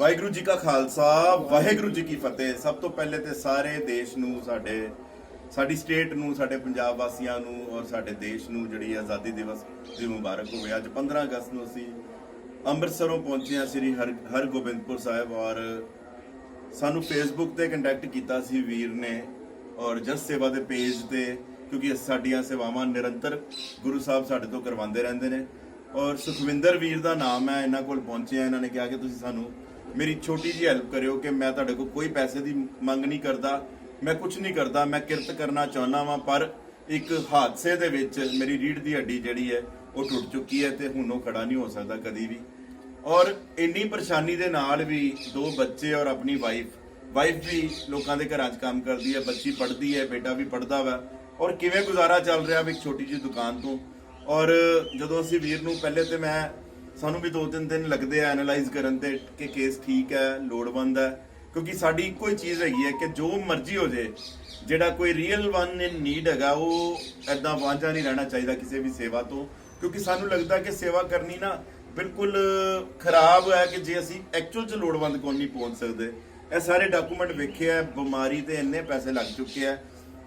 ਵਾਹਿਗੁਰੂ ਜੀ ਕਾ ਖਾਲਸਾ, ਵਾਹਿਗੁਰੂ ਜੀ ਕੀ ਫਤਿਹ। ਸਭ ਤੋਂ ਪਹਿਲੇ ਤੇ ਸਾਰੇ ਦੇਸ਼ ਨੂੰ, ਸਾਡੇ, ਸਾਡੀ ਸਟੇਟ ਨੂੰ, ਸਾਡੇ ਪੰਜਾਬ ਵਾਸੀਆਂ ਨੂੰ ਔਰ ਸਾਡੇ ਦੇਸ਼ ਨੂੰ ਜਿਹੜੀ ਆਜ਼ਾਦੀ ਦਿਵਸ ਦੀ ਮੁਬਾਰਕ ਹੋਵੇ। ਅੱਜ 15 ਅਗਸਤ ਨੂੰ ਅਸੀਂ ਅੰਮ੍ਰਿਤਸਰੋਂ ਪਹੁੰਚੇ ਹਾਂ ਸ੍ਰੀ ਹਰ, ਹਰਗੋਬਿੰਦਪੁਰ ਸਾਹਿਬ ਔਰ ਸਾਨੂੰ ਫੇਸਬੁੱਕ ਤੇ ਕੰਟੈਕਟ ਕੀਤਾ ਸੀ ਵੀਰ ਨੇ ਔਰ ਜਸ ਸੇਵਾ ਦੇ ਪੇਜ ਤੇ, ਕਿਉਂਕਿ ਸਾਡੀਆਂ ਸੇਵਾਵਾਂ ਨਿਰੰਤਰ ਗੁਰੂ ਸਾਹਿਬ ਸਾਡੇ ਤੋਂ ਕਰਵਾਉਂਦੇ ਰਹਿੰਦੇ ਨੇ। ਔਰ ਸੁਖਵਿੰਦਰ ਵੀਰ ਦਾ ਨਾਮ ਹੈ, ਇਹਨਾਂ ਕੋਲ ਪਹੁੰਚਿਆ ਇਹਨਾਂ ਨੇ ਕਿਹਾ ਕਿ ਤੁਸੀਂ ਸਾਨੂੰ ਮੇਰੀ ਛੋਟੀ ਜਿਹੀ ਹੈਲਪ ਕਰਿਓ ਕਿ ਮੈਂ ਤੁਹਾਡੇ ਕੋਲ ਕੋਈ ਪੈਸੇ ਦੀ ਮੰਗ ਨਹੀਂ ਕਰਦਾ, ਮੈਂ ਕੁਝ ਨਹੀਂ ਕਰਦਾ, ਮੈਂ ਕਿਰਤ ਕਰਨਾ ਚਾਹੁੰਦਾ ਵਾਂ, ਪਰ ਇੱਕ ਹਾਦਸੇ ਦੇ ਵਿੱਚ ਮੇਰੀ ਰੀੜ ਦੀ ਹੱਡੀ ਜਿਹੜੀ ਹੈ, ਉਹ ਟੁੱਟ ਚੁੱਕੀ ਹੈ ਤੇ ਹੁਣ ਉਹ ਖੜਾ ਨਹੀਂ ਹੋ ਸਕਦਾ ਕਦੀ ਵੀ। ਔਰ ਇੰਨੀ ਪਰੇਸ਼ਾਨੀ ਦੇ ਨਾਲ ਵੀ ਦੋ ਬੱਚੇ ਔਰ ਆਪਣੀ ਵਾਈਫ ਵਾਈਫ ਵੀ ਲੋਕਾਂ ਦੇ ਘਰਾਂ 'ਚ ਕੰਮ ਕਰਦੀ ਹੈ, ਬੱਚੀ ਪੜ੍ਹਦੀ ਹੈ, ਬੇਟਾ ਵੀ ਪੜ੍ਹਦਾ ਵਾ। ਔਰ ਕਿਵੇਂ ਗੁਜ਼ਾਰਾ ਚੱਲ ਰਿਹਾ ਵੀ ਇੱਕ ਛੋਟੀ ਜਿਹੀ ਦੁਕਾਨ ਤੋਂ? ਔਰ ਜਦੋਂ ਅਸੀਂ ਵੀਰ ਨੂੰ ਪਹਿਲੇ ਤੇ ਮੈਂ ਸਾਨੂੰ ਵੀ ਦੋ ਤਿੰਨ ਦਿਨ ਲੱਗਦੇ ਆ ਐਨਾਲਾਈਜ਼ ਕਰਨ ਤੇ ਕਿ ਕੇਸ ਠੀਕ ਹੈ, ਲੋੜਵੰਦ ਹੈ। ਕਿਉਂਕਿ ਸਾਡੀ ਇੱਕੋ ਹੀ ਚੀਜ਼ ਹੈਗੀ ਹੈ ਕਿ ਜੋ ਮਰਜ਼ੀ ਹੋ ਜੇ, ਜਿਹੜਾ ਕੋਈ ਰੀਅਲ ਵਨ ਇਨ ਨੀਡ ਹੈਗਾ, ਉਹ ਐਦਾਂ ਵਾਂਝਾ ਨਹੀਂ ਰਹਿਣਾ ਚਾਹੀਦਾ ਕਿਸੇ ਵੀ ਸੇਵਾ ਤੋਂ। ਕਿਉਂਕਿ ਸਾਨੂੰ ਲੱਗਦਾ ਕਿ ਸੇਵਾ ਕਰਨੀ ਨਾ ਬਿਲਕੁਲ ਖਰਾਬ ਹੈ ਕਿ ਜੇ ਅਸੀਂ ਐਕਚੁਅਲ ਚ ਲੋੜਵੰਦ ਕੋਲ ਨਹੀਂ ਪਹੁੰਚ ਸਕਦੇ। ਇਹ ਸਾਰੇ ਡਾਕੂਮੈਂਟ ਵੇਖੇ ਆ, ਬਿਮਾਰੀ ਤੇ ਇੰਨੇ ਪੈਸੇ ਲੱਗ ਚੁੱਕੇ ਆ।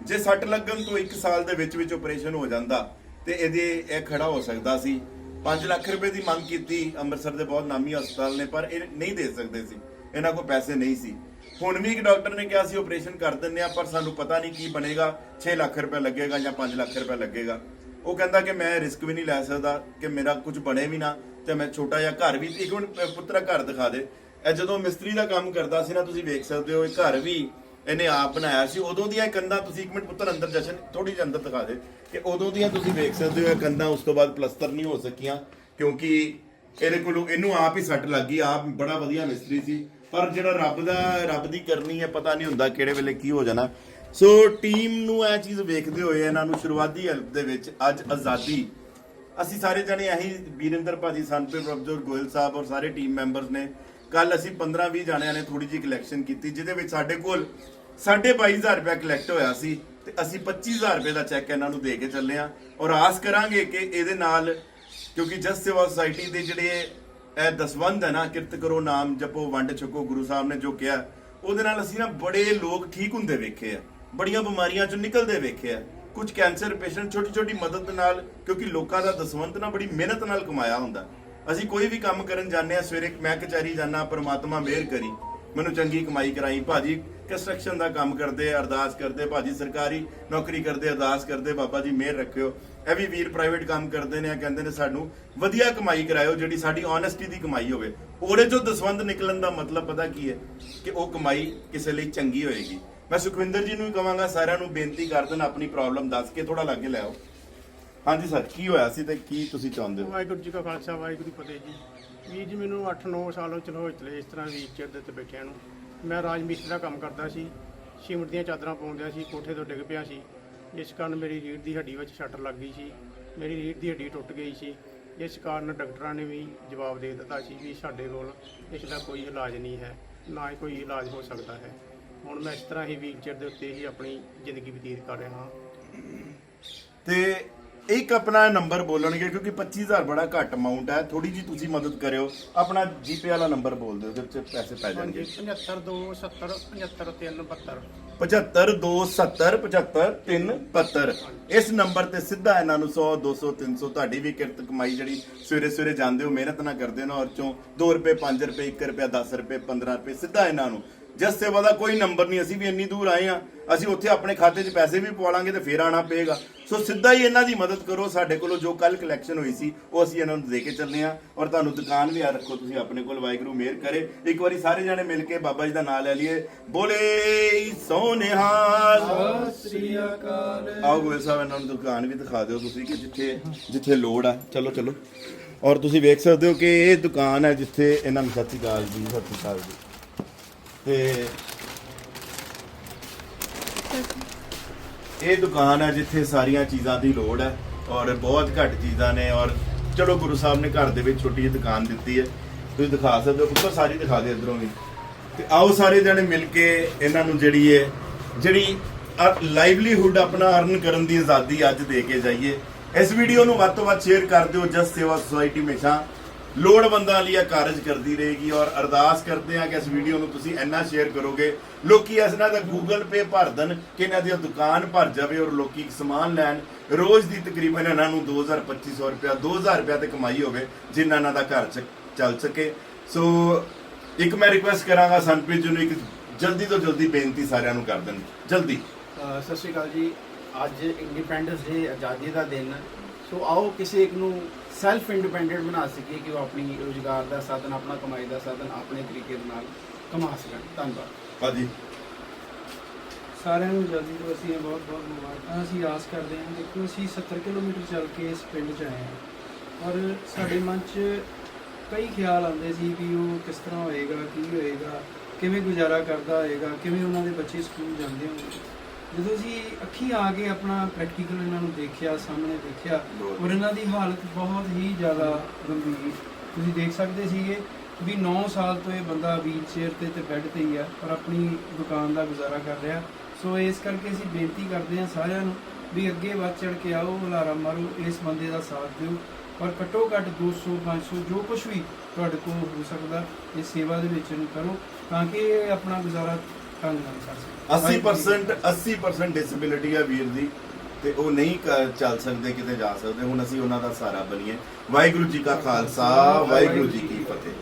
ਜੇ ਸੱਟ ਲੱਗਣ ਤੋਂ 1 ਸਾਲ ਦੇ ਵਿੱਚ ਵਿੱਚ ਆਪਰੇਸ਼ਨ ਹੋ ਜਾਂਦਾ, ਤੇ ਇਹਦੇ, ਇਹ ਖੜਾ ਹੋ ਸਕਦਾ ਸੀ। 5 ਲੱਖ ਰੁਪਏ ਦੀ ਮੰਗ ਕੀਤੀ, ਅੰਮ੍ਰਿਤਸਰ ਦੇ ਬਹੁਤ ਨਾਮੀ ਹਸਪਤਾਲ ਨੇ, ਪਰ ਇਹ ਨਹੀਂ ਦੇ ਸਕਦੇ ਸੀ। ਇਹਨਾਂ ਕੋਲ ਪੈਸੇ ਨਹੀਂ ਸੀ। ਹੁਣ ਵੀ ਇੱਕ ਡਾਕਟਰ ਨੇ ਕਿਹਾ ਸੀ ਆਪਰੇਸ਼ਨ ਕਰ ਦਿੰਦੇ ਆ ਪਰ ਸਾਨੂੰ ਪਤਾ ਨਹੀਂ ਕੀ ਬਣੇਗਾ। 6 ਲੱਖ ਰੁਪਏ ਲੱਗੇਗਾ ਜਾਂ 5 ਲੱਖ ਰੁਪਏ ਲੱਗੇਗਾ। ਉਹ ਕਹਿੰਦਾ ਕਿ ਮੈਂ ਰਿਸਕ ਵੀ ਨਹੀਂ ਲੈ ਸਕਦਾ, ਕਿ ਮੇਰਾ ਕੁਝ ਬਣੇ ਵੀ ਨਾ, ਤੇ ਮੈਂ ਛੋਟਾ ਜਿਹਾ ਘਰ ਵੀ, ਇੱਕ ਮਿੰਟ ਪ- ਪੁੱਤਰਾ ਘਰ ਦਿਖਾ ਦੇ। ਇਹ ਜਦੋਂ ਮਿਸਤਰੀ ਦਾ ਕੰਮ ਕਰਦਾ ਸੀ ਨਾ, ਤੁਸੀਂ ਵੇਖ ਸਕਦੇ ਹੋ, ਇਹ ਘਰ ਵੀ ਇਹਨੇ ਆਪ ਬਣਾਇਆ ਸੀ। ਉਦੋਂ ਦੀਆਂ ਇਹ ਕੰਧਾਂ ਤੁਸੀਂ ਇੱਕ ਮਿੰਟ ਪੁੱਤਰ ਅੰਦਰ ਜਸ਼ਨ ਥੋੜੀ ਜਿਹੀ ਅੰਦਰ ਦਿਖਾ ਦੇ ਕਿ ਉਦੋਂ ਦੀਆਂ ਤੁਸੀਂ ਵੇਖ ਸਕਦੇ ਹੋ ਇਹ ਕੰਧਾਂ ਉਸ ਤੋਂ ਬਾਅਦ ਪਲਸਤਰ ਨਹੀਂ ਹੋ ਸਕੀਆਂ, ਕਿਉਂਕਿ ਇਹਦੇ ਕੋਲੋਂ ਇਹਨੂੰ ਆਪ ਹੀ ਸੱਟ ਲੱਗ ਗਈ, ਆਪ ਬੜਾ ਵਧੀਆ ਮਿਸਤਰੀ ਸੀ। ਪਰ ਜਿਹੜਾ ਰੱਬ ਦਾ, ਰੱਬ ਦੀ ਕਰਨੀ ਹੈ, ਪਤਾ ਨਹੀਂ ਹੁੰਦਾ ਕਿਹੜੇ ਵੇਲੇ ਕੀ ਹੋ ਜਾਣਾ। ਸੋ ਟੀਮ ਨੂੰ ਇਹ ਚੀਜ਼ ਵੇਖਦੇ ਹੋਏ ਇਹਨਾਂ ਨੂੰ ਸ਼ੁਰੂਆਤੀ ਹੈਲਪ ਦੇ ਵਿੱਚ ਅੱਜ ਆਜ਼ਾਦੀ। ਅਸੀਂ ਸਾਰੇ ਜਣੇ ਇਹੀ ਵੀਰਿੰਦਰ ਭਾਜੀ ਸੰਪੇ ਪ੍ਰਭਜੋਤ ਗੋਇਲ ਸਾਹਿਬ ਔਰ ਸਾਰੇ ਟੀਮ ਮੈਂਬਰਸ ਨੇ ਕੱਲ ਅਸੀਂ 15-20 ਜਾਣਿਆਂ ਨੇ ਥੋੜੀ ਜਿਹੀ ਕਲੈਕਸ਼ਨ ਕੀਤੀ, ਜਿਹਦੇ ਵਿੱਚ ਸਾਡੇ ਕੋਲ 22500 ਰੁਪਏ ਕਲੈਕਟ ਹੋਇਆ ਸੀ ਤੇ ਅਸੀਂ 25000 ਰੁਪਏ ਦਾ ਚੈੱਕ ਇਹਨਾਂ ਨੂੰ ਦੇ ਕੇ ਚੱਲੇ ਆ ਔਰ ਆਸ ਕਰਾਂਗੇ ਕਿ ਇਹਦੇ ਨਾਲ, ਕਿਉਂਕਿ ਜਸ ਸੇਵਾ ਸੁਸਾਇਟੀ ਦੇ ਜਿਹੜੇ ਇਹ ਦਸਵੰਦ ਹੈ ਨਾ, ਕਿਰਤ ਕਰੋ ਨਾਮ ਜਪੋ, ਵੰਡ ਛਕੋ, ਗੁਰੂ ਸਾਹਿਬ ਨੇ ਜੋ ਕਿਹਾ, ਉਹਦੇ ਨਾਲ ਅਸੀਂ ਨਾ ਬੜੇ ਲੋਕ ਠੀਕ ਹੁੰਦੇ ਵੇਖੇ ਆ, ਬੜੀਆਂ ਬਿਮਾਰੀਆਂ ਚੋਂ ਨਿਕਲਦੇ ਵੇਖੇ ਆ। ਕੁਝ ਕੈਂਸਰ ਪੇਸ਼ੈਂਟ ਛੋਟੀ ਛੋਟੀ ਮਦਦ ਨਾਲ, ਕਿਉਂਕਿ ਲੋਕਾਂ ਦਾ ਦਸਵੰਤ ਨਾ ਬੜੀ ਮਿਹਨਤ ਨਾਲ ਕਮਾਇਆ ਹੁੰਦਾ। ਅਸੀਂ ਕੋਈ ਵੀ ਕੰਮ ਕਰਨ ਜਾਂਦੇ ਆ ਸਵੇਰੇ ਮੈਂ ਕਚਹਿਰੀ ਜਾਣਾ ਪਰਮਾਤਮਾ ਮਿਹਰ ਕਰੀ, ਮੈਨੂੰ ਚੰਗੀ ਕਮਾਈ ਕਰਾਈ। ਭਾਜੀ ਕੰਸਟਰਕਸ਼ਨ ਦਾ ਕੰਮ ਕਰਦੇ, ਅਰਦਾਸ ਕਰਦੇ, ਭਾਜੀ ਸਰਕਾਰੀ ਨੌਕਰੀ ਕਰਦੇ, ਅਰਦਾਸ ਕਰਦੇ, ਬਾਬਾ ਜੀ ਮਿਹਰ ਰੱਖਿਓ। ਇਹ ਵੀ ਵੀਰ ਪ੍ਰਾਈਵੇਟ ਕੰਮ ਕਰਦੇ ਨੇ, ਇਹ ਕਹਿੰਦੇ ਨੇ ਸਾਨੂੰ ਵਧੀਆ ਕਮਾਈ ਕਰਾਇਓ, ਜਿਹੜੀ ਸਾਡੀ ਓਨੈਸਟੀ ਦੀ ਕਮਾਈ ਹੋਵੇ। ਉਹਦੇ ਚੋਂ ਦਸਵੰਦ ਨਿਕਲਣ ਦਾ ਮਤਲਬ ਪਤਾ ਕੀ ਹੈ? ਕਿ ਉਹ ਕਮਾਈ ਕਿਸੇ ਲਈ ਚੰਗੀ ਹੋਏਗੀ। ਮੈਂ ਸੁਖਵਿੰਦਰ ਜੀ ਨੂੰ ਵੀ ਕਹਾਂਗਾ, ਸਾਰਿਆਂ ਨੂੰ ਬੇਨਤੀ ਕਰ ਦੇਣ, ਆਪਣੀ ਪ੍ਰੋਬਲਮ ਦੱਸ ਕੇ ਥੋੜਾ ਲਾਗੇ ਲੈ ਆਓ। ਹਾਂਜੀ ਸਰ ਕੀ ਹੋਇਆ ਸੀ ਤੇ ਕੀ ਤੁਸੀਂ ਚਾਹੁੰਦੇ ਹੋ? ਵਾਹਿਗੁਰੂ ਜੀ ਕਾ ਖਾਲਸਾ ਵਾਹਿਗੁਰੂ ਜੀ ਕੀ ਫਤਿਹ ਜੀ। ਵੀਰ ਜੀ ਮੈਨੂੰ 8-9 ਸਾਲ ਹੋ ਚਲੋ ਚਲੇ ਇਸ ਤਰ੍ਹਾਂ ਵੀਲਚੇਅਰ ਦੇ ਉੱਤੇ ਬੈਠਿਆਂ ਨੂੰ। ਮੈਂ ਰਾਜ ਮਿਸਤਰੀ ਦਾ ਕੰਮ ਕਰਦਾ ਸੀ। ਸੀਮਟ ਦੀਆਂ ਚਾਦਰਾਂ ਪਾਉਂਦਿਆ ਸੀ ਕੋਠੇ ਤੋਂ ਡਿੱਗ ਪਿਆ ਸੀ। ਜਿਸ ਕਾਰਨ ਮੇਰੀ ਰੀੜ੍ਹ ਦੀ ਹੱਡੀ ਵਿੱਚ ਸੱਟ ਲੱਗ ਗਈ ਸੀ। ਮੇਰੀ ਰੀੜ੍ਹ ਦੀ ਹੱਡੀ ਟੁੱਟ ਗਈ ਸੀ। ਜਿਸ ਕਾਰਨ ਡਾਕਟਰਾਂ ਨੇ ਵੀ ਜਵਾਬ ਦੇ ਦਿੱਤਾ ਸੀ ਵੀ ਸਾਡੇ ਕੋਲ ਇਸ ਦਾ ਕੋਈ ਇਲਾਜ ਨਹੀਂ ਹੈ ਨਾ ਹੀ ਕੋਈ ਇਲਾਜ ਹੋ ਸਕਦਾ ਹੈ। ਹੁਣ ਮੈਂ ਇਸ ਤਰ੍ਹਾਂ ਹੀ ਵੀਲਚੇਅਰ ਦੇ ਉੱਤੇ ਹੀ ਆਪਣੀ ਜ਼ਿੰਦਗੀ ਬਤੀਤ ਕਰ ਰਿਹਾ ਹਾਂ। ਤੇ ਇੱਕ ਆਪਣਾ ਨੰਬਰ ਬੋਲਣਗੇ ਕਿਉਂਕਿ 25000 ਬੜਾ ਘੱਟ ਅਮਾਉਂਟ ਹੈ। ਥੋੜੀ ਜੀ ਤੁਸੀਂ ਮਦਦ ਕਰਿਓ। ਆਪਣਾ ਜੀਪੇ ਵਾਲਾ ਨੰਬਰ ਬੋਲ ਦਿਓ ਉਹਦੇ ਵਿੱਚ ਪੈਸੇ ਪੈ ਜਾਣਗੇ। 75 270 75 372 75270 ਇਸ ਨੰਬਰ ਤੇ ਸਿੱਧਾ ਇਹਨਾਂ ਨੂੰ 100 200 300 ਤੁਹਾਡੀ ਵੀ ਕਿਰਤ ਕਮਾਈ ਜਿਹੜੀ ਸਵੇਰੇ ਸਵੇਰੇ ਜਾਂਦੇ ਹੋ ਮਿਹਨਤ ਨਾਲ ਕਰਦੇ ਨੇ ਔਰ ਚੋਂ 2 ਰੁਪਏ 5 ਰੁਪਏ 1 ਰੁਪਏ 10 ਰੁਪਏ 15 ਰੁਪਏ ਸਿੱਧਾ ਇਹਨਾਂ ਨੂੰ ਜਸ ਸੇਵਾ ਦਾ ਕੋਈ ਨੰਬਰ ਨਹੀਂ, ਅਸੀਂ ਵੀ ਇੰਨੀ ਦੂਰ ਆਏ ਆ ਅਸੀਂ ਉੱਥੇ ਆਪਣੇ ਖਾਤੇ 'ਚ ਪੈਸੇ ਵੀ ਪਵਾ ਲਾਂਗੇ ਤੇ ਫੇਰ ਆਣਾ ਪਏਗਾ। ਸੋ ਸਿੱਧਾ ਹੀ ਇਹਨਾਂ ਦੀ ਮਦਦ ਕਰੋ, ਸਾਡੇ ਕੋਲੋਂ ਜੋ ਕੱਲ ਕਲੈਕਸ਼ਨ ਹੋਈ ਸੀ, ਉਹ ਅਸੀਂ ਇਹਨਾਂ ਨੂੰ ਦੇ ਕੇ ਚੱਲੇ ਆ ਔਰ ਤੁਹਾਨੂੰ ਦੁਕਾਨ ਵੀ ਆ ਰੱਖੋ, ਤੁਸੀਂ ਆਪਣੇ ਕੋਲ ਵਾਹਿਗੁਰੂ ਮਿਹਰ ਕਰੇ। ਇੱਕ ਵਾਰੀ ਸਾਰੇ ਜਾਣੇ ਮਿਲ ਕੇ ਬਾਬਾ ਜੀ ਦਾ ਨਾਮ ਲੈ ਲਈਏ। ਬੋਲੇ ਸੋਨਿਹਾਲ। ਸ੍ਰੀ ਅਕਾਲ ਆਓ ਗੋਇਲ ਸਾਹਿਬ, ਇਹਨਾਂ ਨੂੰ ਦੁਕਾਨ ਵੀ ਦਿਖਾ ਦਿਓ ਤੁਸੀਂ ਕਿ ਜਿੱਥੇ ਜਿੱਥੇ ਲੋੜ ਆ। ਚਲੋ ਚਲੋ। ਔਰ ਤੁਸੀਂ ਵੇਖ ਸਕਦੇ ਹੋ ਕਿ ਇਹ ਦੁਕਾਨ ਹੈ ਜਿੱਥੇ ਇਹਨਾਂ ਨੂੰ ਸਤਿ ਸ਼੍ਰੀ ਅਕਾਲ ਜੀ, ਸਤਿ ਸ਼੍ਰੀ ਅਕਾਲ ਜੀ। ਤੇ ਇਹ ਦੁਕਾਨ ਹੈ ਜਿੱਥੇ ਸਾਰੀਆਂ ਚੀਜ਼ਾਂ ਦੀ ਲੋੜ ਹੈ ਔਰ ਬਹੁਤ ਘੱਟ ਚੀਜ਼ਾਂ ਨੇ ਔਰ ਚਲੋ ਗੁਰੂ ਸਾਹਿਬ ਨੇ ਘਰ ਦੇ ਵਿੱਚ ਛੋਟੀ ਜਿਹੀ ਦੁਕਾਨ ਦਿੱਤੀ ਹੈ। ਤੁਸੀਂ ਦਿਖਾ ਸਕਦੇ ਹੋ, ਉੱਪਰ ਸਾਰੀ ਦਿਖਾ ਦੇ ਇਧਰੋਂ ਵੀ। ਤੇ ਆਓ ਸਾਰੇ ਜਣੇ ਮਿਲ ਕੇ ਇਹਨਾਂ ਨੂੰ ਜਿਹੜੀ ਹੈ ਜਿਹੜੀ ਲਾਈਵਲੀਹੁੱਡ ਆਪਣਾ ਅਰਨ ਕਰਨ ਦੀ ਆਜ਼ਾਦੀ ਅੱਜ ਦੇ ਕੇ ਜਾਈਏ। ਇਸ ਵੀਡੀਓ ਨੂੰ ਵੱਧ ਤੋਂ ਵੱਧ ਸ਼ੇਅਰ ਕਰ ਦਿਓ। ਜਸ ਸੇਵਾ ਸੁਸਾਇਟੀ ਹਮੇਸ਼ਾ ਲੋੜਵੰਦਾਂ ਲਈ ਇਹ ਕਾਰਜ ਕਰਦੀ ਰਹੇਗੀ ਔਰ ਅਰਦਾਸ ਕਰਦੇ ਹਾਂ ਕਿ ਇਸ ਵੀਡੀਓ ਨੂੰ ਤੁਸੀਂ ਇੰਨਾ ਸ਼ੇਅਰ ਕਰੋਗੇ, ਲੋਕੀ ਇਸ ਨਾਲ ਦਾ ਗੂਗਲ ਪੇ ਭਰ ਦੇਣ, ਕਿ ਇਹਨਾਂ ਦੀ ਦੁਕਾਨ ਭਰ ਜਾਵੇ ਔਰ ਲੋਕੀ ਸਮਾਨ ਲੈਣ। ਰੋਜ਼ ਦੀ ਤਕਰੀਬਨ ਇਹਨਾਂ ਨੂੰ 2000 2500 ਰੁਪਇਆ 2000 ਰੁਪਇਆ ਤੇ ਕਮਾਈ ਹੋਵੇ, ਜਿੰਨਾ ਇਹਨਾਂ ਦਾ ਘਰ ਚ ਚੱਲ ਸਕੇ। ਸੋ ਇੱਕ ਮੈਂ ਰਿਕੁਐਸਟ ਕਰਾਂਗਾ ਸੰਪ੍ਰੀਤ ਜੀ ਨੂੰ, ਇੱਕ ਜਲਦੀ ਤੋਂ ਜਲਦੀ ਬੇਨਤੀ ਸਾਰਿਆਂ ਨੂੰ ਕਰ ਦੇਣ। ਜਲਦੀ। ਸਤਿ ਸ਼੍ਰੀ ਅਕਾਲ ਜੀ। ਅੱਜ ਇੰਡੀਪੈਂਡੈਂਸ ਡੇ ਆਜ਼ਾਦੀ ਦਾ ਦਿਨ। ਹੈ। ਸੋ ਆਓ ਕਿਸੇ ਇੱਕ ਨੂੰ ਸੈਲਫ ਇੰਡੀਪੈਂਡੈਂਟ ਬਣਾ ਸਕੀਏ ਕਿ ਉਹ ਆਪਣੀ ਰੋਜ਼ਗਾਰ ਦਾ ਸਾਧਨ ਆਪਣਾ ਕਮਾਈ ਦਾ ਸਾਧਨ ਆਪਣੇ ਤਰੀਕੇ ਦੇ ਨਾਲ ਕਮਾ ਸਕਣ। ਧੰਨਵਾਦ। ਭਾਜੀ। ਸਾਰਿਆਂ ਨੂੰ ਜਲਦੀ ਤੋਂ ਅਸੀਂ ਬਹੁਤ ਬਹੁਤ ਮੁਬਾਰਕਾਂ। ਅਸੀਂ ਆਸ ਕਰਦੇ ਹਾਂ ਦੇਖੋ ਅਸੀਂ 70 ਕਿਲੋਮੀਟਰ ਚੱਲ ਕੇ ਇਸ ਪਿੰਡ 'ਚ ਆਏ ਹਾਂ। ਔਰ ਸਾਡੇ ਮਨ 'ਚ ਕਈ ਖਿਆਲ ਆਉਂਦੇ ਸੀ ਵੀ ਉਹ ਕਿਸ ਤਰ੍ਹਾਂ ਹੋਏਗਾ ਕੀ ਹੋਏਗਾ ਕਿਵੇਂ ਗੁਜ਼ਾਰਾ ਕਰਦਾ ਹੋਏਗਾ ਕਿਵੇਂ ਉਹਨਾਂ ਦੇ ਬੱਚੇ ਸਕੂਲ ਜਾਂਦੇ ਹੋਣਗੇ। ਜਦੋਂ ਅਸੀਂ ਅੱਖੀਂ ਆ ਕੇ ਆਪਣਾ ਪ੍ਰੈਕਟੀਕਲ ਇਹਨਾਂ ਨੂੰ ਦੇਖਿਆ ਸਾਹਮਣੇ ਦੇਖਿਆ ਔਰ ਇਹਨਾਂ ਦੀ ਹਾਲਤ ਬਹੁਤ ਹੀ ਜ਼ਿਆਦਾ ਗੰਭੀਰ। ਤੁਸੀਂ ਦੇਖ ਸਕਦੇ ਸੀਗੇ ਵੀ 9 ਸਾਲ ਤੋਂ ਇਹ ਬੰਦਾ ਵੀਲ ਚੇਅਰ ਤੇ ਤੇ ਬੈੱਡ ਤੇ ਹੀ ਆ ਔਰ ਆਪਣੀ ਦੁਕਾਨ ਦਾ ਗੁਜ਼ਾਰਾ ਕਰ ਰਿਹਾ। ਸੋ ਇਸ ਕਰਕੇ ਅਸੀਂ ਬੇਨਤੀ ਕਰਦੇ ਹਾਂ ਸਾਰਿਆਂ ਨੂੰ ਵੀ ਅੱਗੇ ਵੱਧ ਚੜ ਕੇ ਆਓ ਹੁਲਾਰਾ ਮਾਰੋ ਇਸ ਬੰਦੇ ਦਾ ਸਾਥ ਦਿਓ। ਔਰ ਘੱਟੋ ਘੱਟ 200 500 ਜੋ ਕੁਝ ਵੀ ਤੁਹਾਡੇ ਕੋਲ ਹੋ ਸਕਦਾ ਇਸ ਸੇਵਾ ਦੇ ਵਿੱਚ ਇਹਨੂੰ ਕਰੋ ਤਾਂ ਕਿ ਇਹ ਆਪਣਾ ਗੁਜ਼ਾਰਾ 80% 80% ਡਿਸੇਬਿਲਿਟੀ ਆ ਵੀਰ ਦੀ ਤੇ ਉਹ ਨਹੀਂ ਚੱਲ ਸਕਦੇ, ਕਿਤੇ ਜਾ ਸਕਦੇ। ਹੁਣ ਅਸੀਂ ਉਹਨਾਂ ਦਾ ਸਹਾਰਾ ਬਣੀਏ। ਵਾਹਿਗੁਰੂ ਜੀ ਕਾ ਖਾਲਸਾ, ਵਾਹਿਗੁਰੂ ਜੀ ਕੀ ਫਤਿਹ।